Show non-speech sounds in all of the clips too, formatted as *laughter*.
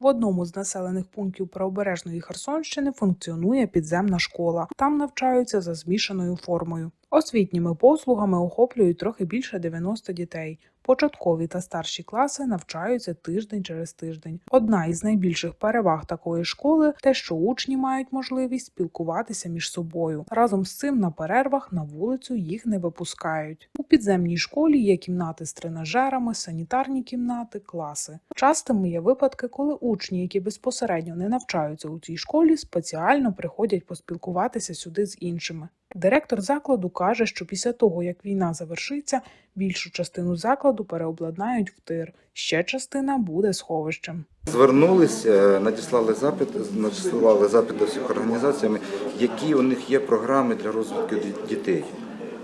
В одному з населених пунктів правобережної Херсонщини функціонує підземна школа. Там навчаються за змішаною формою. Освітніми послугами охоплюють трохи більше 90 дітей. Початкові та старші класи навчаються тиждень через тиждень. Одна із найбільших переваг такої школи те, що учні мають можливість спілкуватися між собою. Разом з цим на перервах на вулицю їх не випускають. У підземній школі є кімнати з тренажерами, санітарні кімнати, класи. Частими є випадки, коли учні, які безпосередньо не навчаються у цій школі, спеціально приходять поспілкуватися сюди з іншими. Директор закладу каже, що після того, як війна завершиться, більшу частину закладу переобладнають в тир. Ще частина буде сховищем. Звернулись, е, надіслали запит, надіслали запит до всіх організаціями, які у них є програми для розвитку дітей.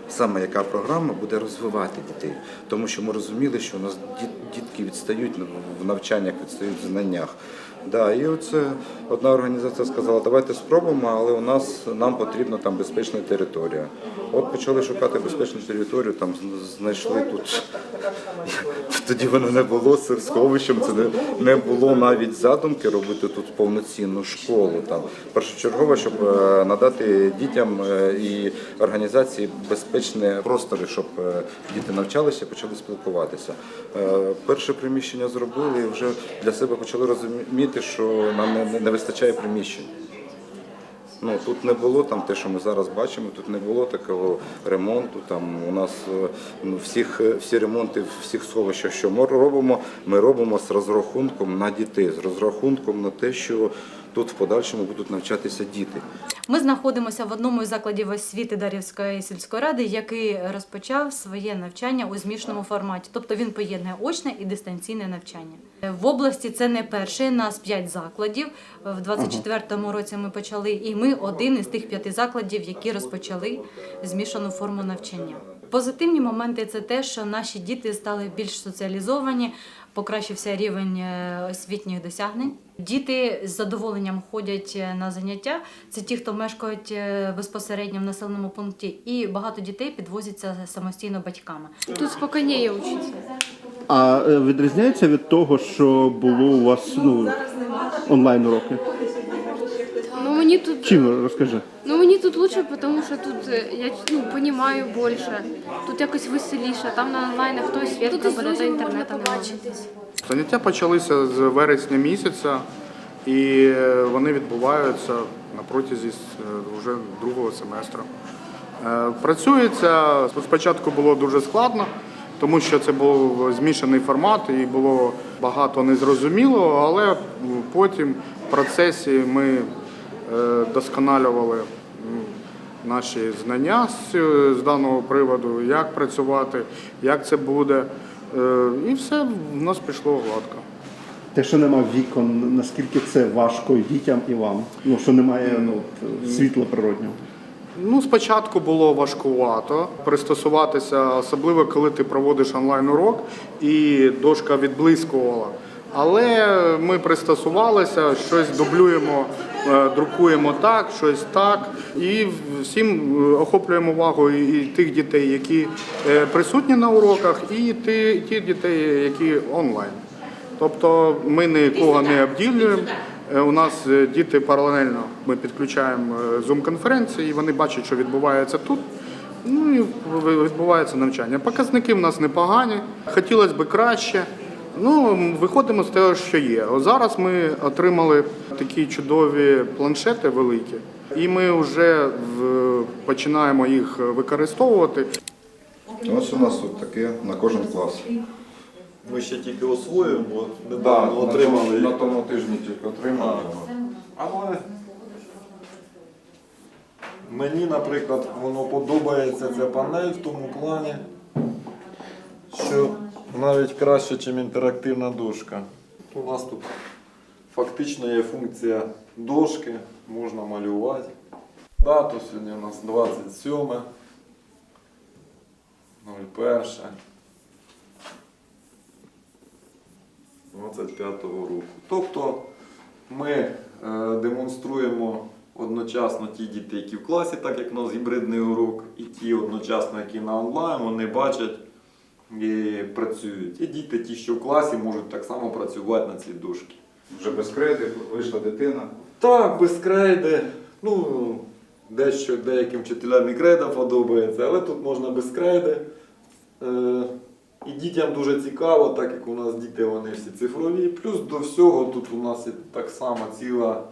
Саме яка програма буде розвивати дітей, тому що ми розуміли, що у нас діт- дітки відстають в навчаннях, відстають в знаннях. Да, і оце одна організація сказала, давайте спробуємо, але у нас нам потрібна там безпечна територія. От почали шукати безпечну територію, там знайшли тут. *laughs* Тоді воно не було сховищем, це не, не було навіть задумки робити тут повноцінну школу. Там першочергово, щоб е, надати дітям е, і організації безпечні простори, щоб е, діти навчалися, почали спілкуватися. Перше приміщення зробили і вже для себе почали розуміти, що нам не, не- не вистачає приміщень. Ну тут не було там те, що ми зараз бачимо. Тут не було такого ремонту. Там у нас е, ну, всіх е, всі ремонти, всіх сховищах, що ми робимо, ми робимо з розрахунком на дітей, з розрахунком на те, що тут в подальшому будуть навчатися діти. Ми знаходимося в одному із закладів освіти Дар'ївської сільської ради, який розпочав своє навчання у змішаному форматі, тобто він поєднує очне і дистанційне навчання. В області це не перший, нас п'ять закладів. В 24-му році ми почали, і ми один із тих п'яти закладів, які розпочали змішану форму навчання. Позитивні моменти це те, що наші діти стали більш соціалізовані, покращився рівень е, освітніх досягнень. Діти з задоволенням ходять е, на заняття. Це ті, хто мешкають е, безпосередньо в населеному пункті, і багато дітей підвозяться самостійно батьками. Тут спокійніше вчиться. А відрізняється від того, що було у вас ну, онлайн уроки? Мені тут Чим розкажи? ну мені тут лучше, тому що тут е, я ну, розумію більше. Тут якось веселіше. Там на онлайні хтось свідка буде, та інтернету немає. Заняття почалися з вересня місяця, і е, вони відбуваються на протязі е, вже другого семестру. Працюється спочатку було дуже складно, тому що це був змішаний формат і було багато незрозумілого, але потім в процесі ми досконалювали наші знання з, даного приводу, як працювати, як це буде. Е, І все в нас пішло гладко. Те, що нема вікон, наскільки це важко і дітям, і вам? Ну, що немає ну, світла природнього. Ну, спочатку було важкувато пристосуватися, особливо коли ти проводиш онлайн урок і дошка відблискувала. Але ми пристосувалися, щось дублюємо, е, друкуємо так, щось так. І всім е, охоплюємо увагу і тих дітей, які е, присутні на уроках, і ті, дітей, які онлайн. Тобто ми нікого не обділюємо. У нас діти паралельно ми підключаємо зум-конференції, і вони бачать, що відбувається тут. Ну і відбувається навчання. Показники в нас непогані, хотілося б краще. Ну, виходимо з того, що є. О, зараз ми отримали такі чудові планшети великі, і ми вже в- починаємо їх використовувати. Ось у нас тут таке на кожен клас. Ми ще тільки освоюємо, бо Да, недавно на, отримали. на тому тижні тільки отримали. Але мені, наприклад, воно подобається ця панель в тому плані, що навіть краще, ніж інтерактивна дошка. У нас тут фактично є функція дошки, можна малювати. Дату сьогодні у нас 27. 01. 25-го року. Тобто ми е, демонструємо одночасно ті діти, які в класі, так як у нас гібридний урок, і ті одночасно, які на онлайн, вони бачать працюють. І діти, ті, що в класі, можуть так само працювати на цій дошці. Вже без креди, вийшла дитина. Так, без крейди. Ну, дещо деяким вчителям і крейда подобається, але тут можна без крейди. Е, і дітям дуже цікаво, так як у нас діти вони всі цифрові. Плюс до всього тут у нас так само ціла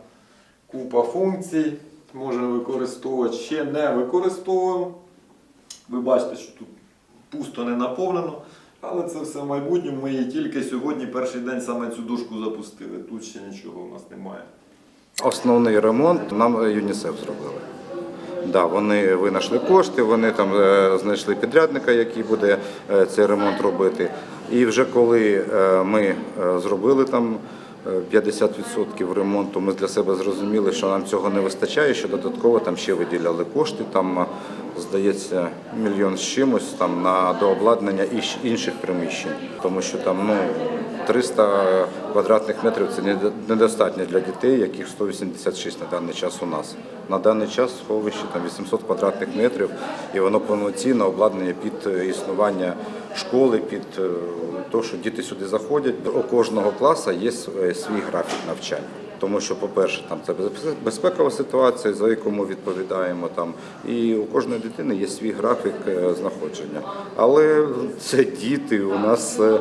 купа функцій. Можемо використовувати, ще не використовуємо. Ви бачите, що тут пусто не наповнено. Але це все в майбутньому. Ми тільки сьогодні, перший день саме цю дошку запустили. Тут ще нічого у нас немає. Основний ремонт нам ЮНІСЕФ зробили. Да, вони винайшли кошти, вони там е, знайшли підрядника, який буде е, цей ремонт робити. І вже коли е, ми зробили там е, 50% ремонту, ми для себе зрозуміли, що нам цього не вистачає, що додатково там ще виділяли кошти. Там, здається, мільйон з чимось там на дообладнання інших приміщень, тому що там ну 300 квадратних метрів це не- недостатньо для дітей, яких 186 на даний час у нас. На даний час сховище там 800 квадратних метрів, і воно повноцінно обладнання під е, існування школи, під те, що діти сюди заходять. У кожного класу є е, свій графік навчання. Тому що, по-перше, там це безпекова ситуація, за яку ми відповідаємо там, і у кожної дитини є свій графік е, знаходження. Але це діти. У нас е,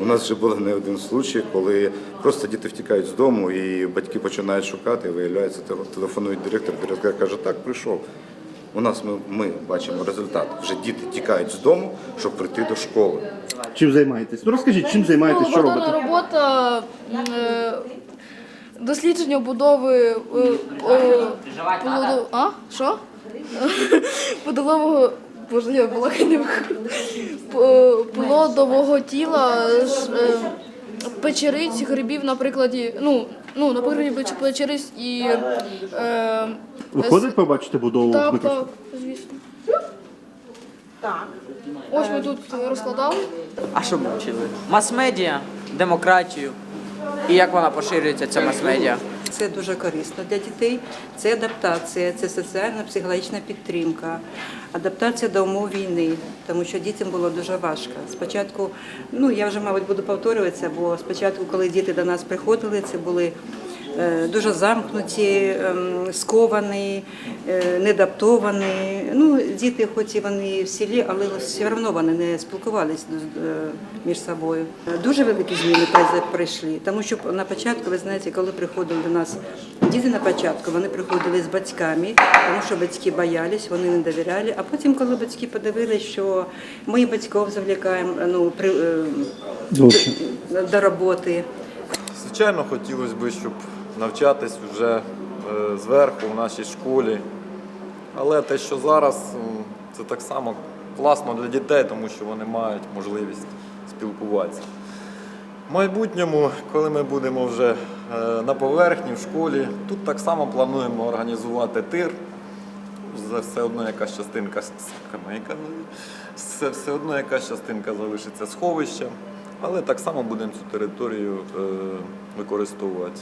у нас вже було не один случай, коли просто діти втікають з дому, і батьки починають шукати, і виявляється, телефонують директор, директор каже, так, прийшов. У нас ми, ми бачимо результат. Вже діти тікають з дому, щоб прийти до школи. Чим займаєтесь? Ну розкажіть, чим займаєтесь, що Богдана робите? робота е, дослідження будови е, е, а? Що? *laughs* Подолового я Плодового тіла е, печериць, грибів на прикладі, ну, ну, на прикладі печериць і е, Виходить побачити будову так, так, звісно. Так. Ось ми тут розкладали. А що ми вчили? Мас-медіа, демократію. І як вона поширюється, ця мас-медіа? Це дуже корисно для дітей. Це адаптація, це соціальна психологічна підтримка, адаптація до умов війни, тому що дітям було дуже важко. Спочатку, ну я вже, мабуть, буду повторюватися, бо спочатку, коли діти до нас приходили, це були дуже замкнуті, ем, сковані, е, неадаптовані. Ну, діти, хоч і вони в селі, але все одно вони не спілкувалися е, між собою. Е, Дуже великі зміни пройшли, тому що на початку, ви знаєте, коли приходили до нас діти на початку, вони приходили з батьками, тому що батьки боялись, вони не довіряли. А потім, коли батьки подивилися, що ми батьків завлікаємо ну, при, е, до роботи. Звичайно, хотілося б, щоб навчатись вже е, зверху в нашій школі. Але те, що зараз, це так само класно для дітей, тому що вони мають можливість спілкуватися. В майбутньому, коли ми будемо вже е, на поверхні в школі, тут так само плануємо організувати тир. За все одно якась частинка все одно якась частинка залишиться сховищем, але так само будемо цю територію е, використовувати